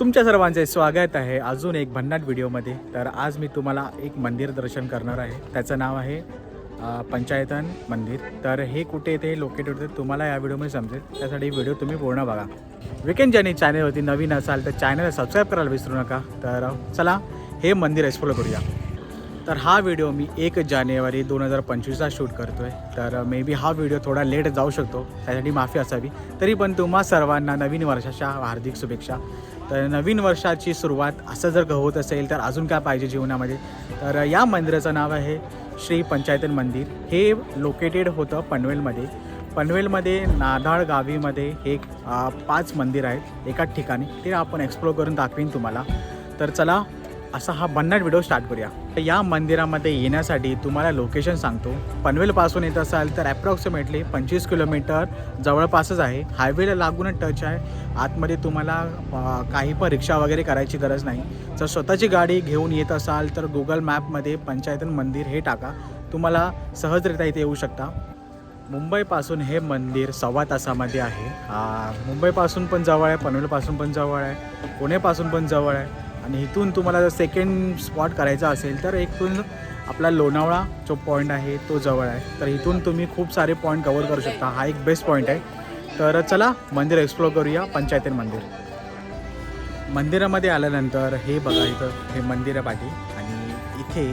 तुमच्या सर्वांचे स्वागत आहे अजून एक भन्नाट व्हिडिओमध्ये. तर आज मी तुम्हाला एक मंदिर दर्शन करणार आहे. त्याचं नाव आहे पंचायतन मंदिर. तर हे कुठे ते लोकेटेड होते तुम्हाला या व्हिडिओमध्ये समजेल. त्यासाठी व्हिडिओ तुम्ही पूर्ण बघा. विकेंड जर्नी चॅनलवरती नवीन असाल तर चॅनलला सबस्क्राईब करायला विसरू नका. तर चला हे मंदिर एक्सप्लोर करूया. तर हा व्हिडिओ मी एक जानेवारी दोन हजार पंचवीसला शूट करतो आहे तर uh, मे बी हा व्हिडिओ थोडा लेट जाऊ शकतो. त्यासाठी माफी असावी. तरी पण तुम्हा सर्वांना नवीन वर्षाच्या हार्दिक शुभेच्छा. तर नवीन वर्षाची सुरुवात असं जर होत असेल तर अजून काय पाहिजे जीवनामध्ये? तर uh, या मंदिराचं नाव आहे श्री पंचायतन मंदिर. हे लोकेटेड होतं पनवेलमध्ये. पनवेलमध्ये नादाळ गावीमध्ये हे uh, पाच मंदिर आहेत एकाच ठिकाणी. ते आपण एक्सप्लोर करून दाखवीन तुम्हाला. तर चला असा हा भन्नाट व्हिडिओ स्टार्ट करूया. तर या मंदिरामध्ये येण्यासाठी तुम्हाला लोकेशन सांगतो. पनवेलपासून येत असाल तर ॲप्रॉक्सिमेटली पंचवीस किलोमीटर जवळपासच आहे. हायवेला लागूनच टच आहे. आतमध्ये तुम्हाला काही पण रिक्षा वगैरे करायची गरज नाही. जर स्वतःची गाडी घेऊन येत असाल तर गुगल मॅपमध्ये पंचायतन मंदिर हे टाका. तुम्हाला सहजरित्या इथे येऊ शकता. मुंबईपासून हे मंदिर सव्वा तासामध्ये आहे. मुंबईपासून पण जवळ आहे पनवेलपासून पण जवळ आहे पुणेपासून पण जवळ आहे. आणि इथून तुम्हाला जर सेकंड स्पॉट करायचा असेल तर इथून आपला लोणावळा जो पॉईंट आहे तो जवळ आहे. तर इथून तुम्ही खूप सारे पॉईंट कवर करू शकता. हा एक बेस्ट पॉईंट आहे. तर चला मंदिर एक्सप्लोर करूया पंचायतीन मंदिर. मंदिरामध्ये आल्यानंतर हे बघा इथं हे मंदिर आहे पाठी आणि इथे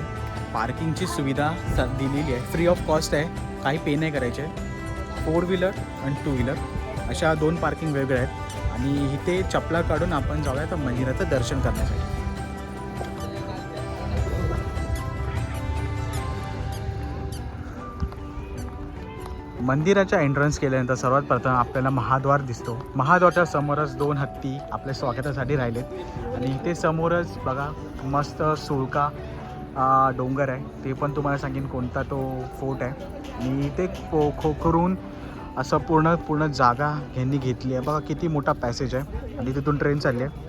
पार्किंगची सुविधा दिलेली आहे. फ्री ऑफ कॉस्ट आहे. काही पे नाही करायचे. फोर व्हीलर आणि टू व्हीलर अशा दोन पार्किंग वेगळ्या आहेत. आणि इथे चपला काढून आपण जाऊया तर मंदिराचं दर्शन करण्यासाठी. मंदिराच्या एंट्रन्स केल्यानंतर सर्वात प्रथम आपल्याला महाद्वार दिसतो. महाद्वारच्या समोरच दोन हत्ती आपल्या स्वागतासाठी राहिलेत. आणि इथे समोरच बघा मस्त सुळका डोंगर आहे. ते पण तुम्हाला सांगेन कोणता तो फोर्ट आहे. आणि इथे खो खोखरून असं पूर्ण पूर्ण जागा ह्यांनी घेतली आहे. बघा किती मोठा पॅसेज आहे. आणि तिथून ट्रेन चालली आहे.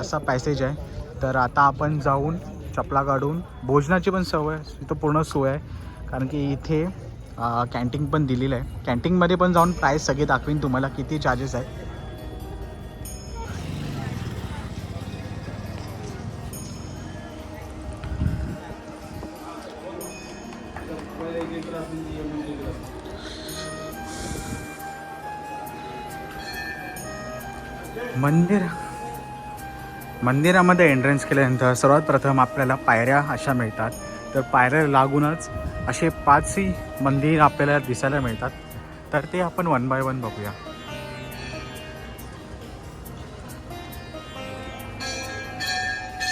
असा पॅसेज आहे. तर आता आपण जाऊन चपला काढून भोजनाची पण सवय तिथं पूर्ण सोय आहे. कारण की इथे कॅन्टीन पण दिलेलं आहे. कॅन्टीनमध्ये पण जाऊन प्राईस सगळे दाखवीन तुम्हाला किती चार्जेस आहे मंदिर. मंदिरामध्ये एंट्रन्स केल्यानंतर सर्वात प्रथम आपल्याला पायऱ्या अशा मिळतात. तर पायऱ्या लागूनच असे पाचही मंदिर आपल्याला दिसायला मिळतात. तर ते आपण वन बाय वन बघूया.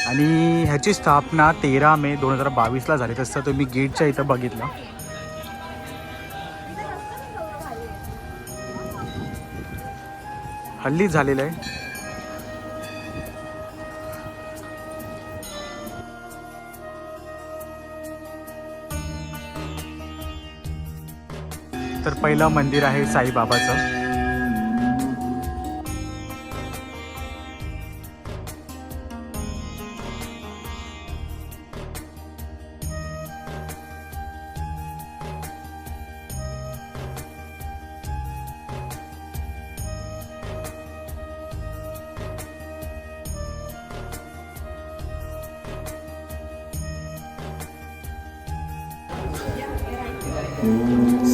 आणि ह्याची स्थापना तेरा मे दोन हजार बावीसला झाली. तसं तुम्ही गेटच्या इथं बघितलं. हल्ली झालेलं आहे. तर पहिलं मंदिर आहे साईबाबाचं.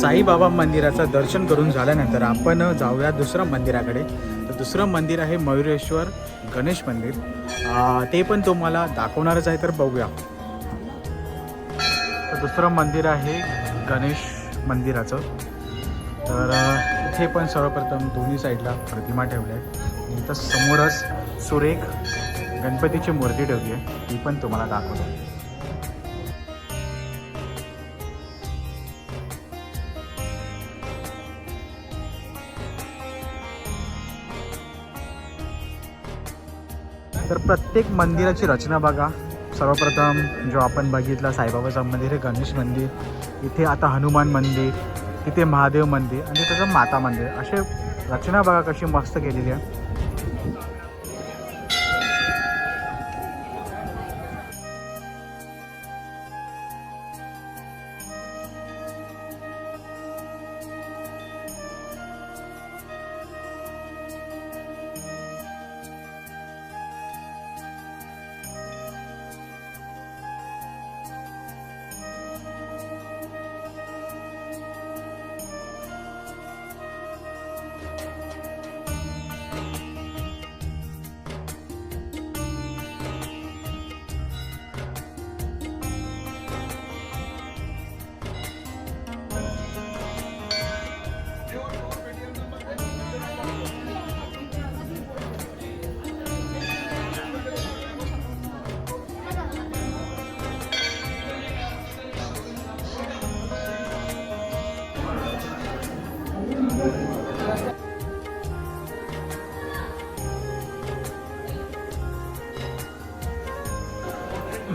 साईबाबा मंदिराचं दर्शन करून झाल्यानंतर आपण जाऊया दुसऱ्या मंदिराकडे. तर दुसरं मंदिर आहे मयुरेश्वर गणेश मंदिर. ते पण तुम्हाला दाखवणारच आहे तर बघूया. तर दुसरं मंदिर आहे गणेश मंदिराचं. तर इथे पण सर्वप्रथम दोन्ही साईडला प्रतिमा ठेवल्या आहेत आणि इथं समोरच सुरेख गणपतीची मूर्ती ठेवली आहे. ती पण तुम्हाला दाखवतो. तर प्रत्येक मंदिराची रचना बघा. सर्वप्रथम जो आपण बघितला साईबाबाचं मंदिर हे गणेश मंदिर. इथे आता हनुमान मंदिर तिथे महादेव मंदिर आणि त्याचं माता मंदिर. असे रचना बघा कशी मस्त केलेली आहे.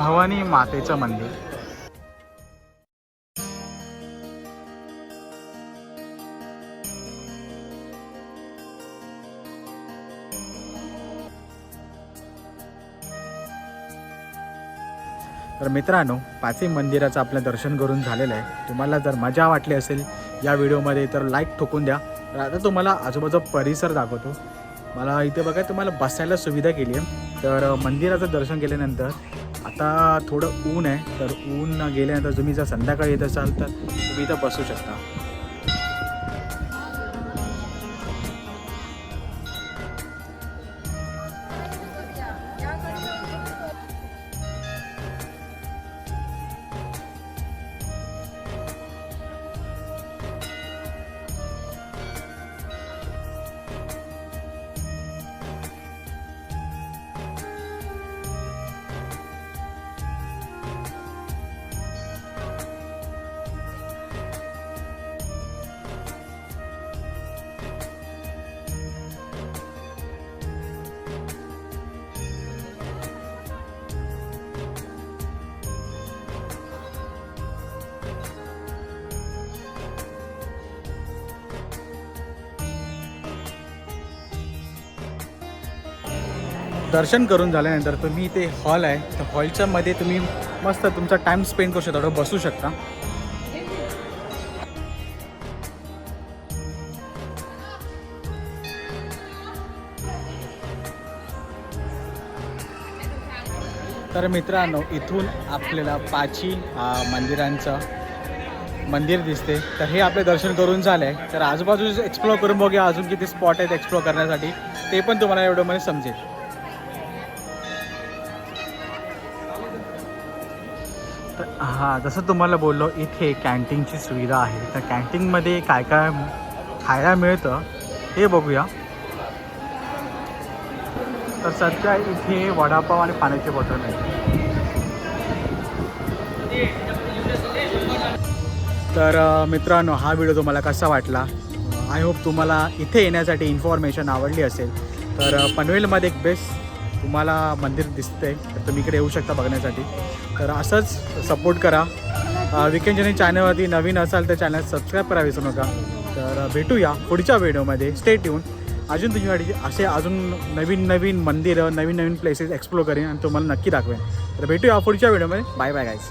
भवानी मातेचं मंदिर. तर मित्रांनो पाचही मंदिराचं आपलं दर्शन करून झालेलं आहे. तुम्हाला जर मजा वाटली असेल या व्हिडिओमध्ये तर लाईक ठोकून द्या. तर आता तुम्हाला आजूबाजूचा परिसर दाखवतो. मला इथे बघा तुम्हाला बसायला सुविधा केली आहे. तर मंदिराचं दर्शन केल्यानंतर आता थोडं ऊन आहे तर ऊन गेल्यानंतर तुम्ही जर संध्याकाळी येत असाल तर तुम्ही इथं बसू शकता. दर्शन करून झाल्यानंतर तुम्ही ते हॉल आहे. त्या हॉलच्या मध्ये तुम्ही मस्त तुमचा टाइम स्पेंड करू शकता बसू शकता. तर मित्रांनो इथून आपल्याला पाची मंदिरांचं मंदिर दिसते. तर हे आपले दर्शन करून झालं. आहे तर आजूबाजू एक्सप्लोअर करून बघूया अजून किती स्पॉट आहेत एक्सप्लोअर करण्यासाठी. ते पण तुम्हाला या व्हिडिओमध्ये समजेल. तर हां जसं तुम्हाला बोललो इथे कॅन्टीनची सुविधा आहे. तर कॅन्टीनमध्ये काय काय खायला मिळतं हे बघूया. तर सध्या इथे वडापाव आणि पाण्याची बॉटल आहे तर मित्रांनो हा व्हिडिओ तुम्हाला कसा वाटला? आय होप तुम्हाला इथे येण्यासाठी इन्फॉर्मेशन आवडली असेल. तर पनवेलमध्ये एक बेस्ट तुम्हाला मंदिर दिसतंय. तर तुम्ही इकडे येऊ शकता बघण्यासाठी. तर असंच सपोर्ट करा. विकेंड जर्नी चॅनलवरती नवीन असाल तर चॅनल सबस्क्राईब करा विसरू नका. तर भेटूया पुढच्या व्हिडिओमध्ये स्टेट येऊन अजून तुमच्यासाठी असे अजून नवीन नवीन मंदिरं नवीन नवीन प्लेसेस एक्सप्लोर करेन आणि तुम्हाला नक्की दाखवेन. तर भेटूया पुढच्या व्हिडिओमध्ये बाय बाय गाईज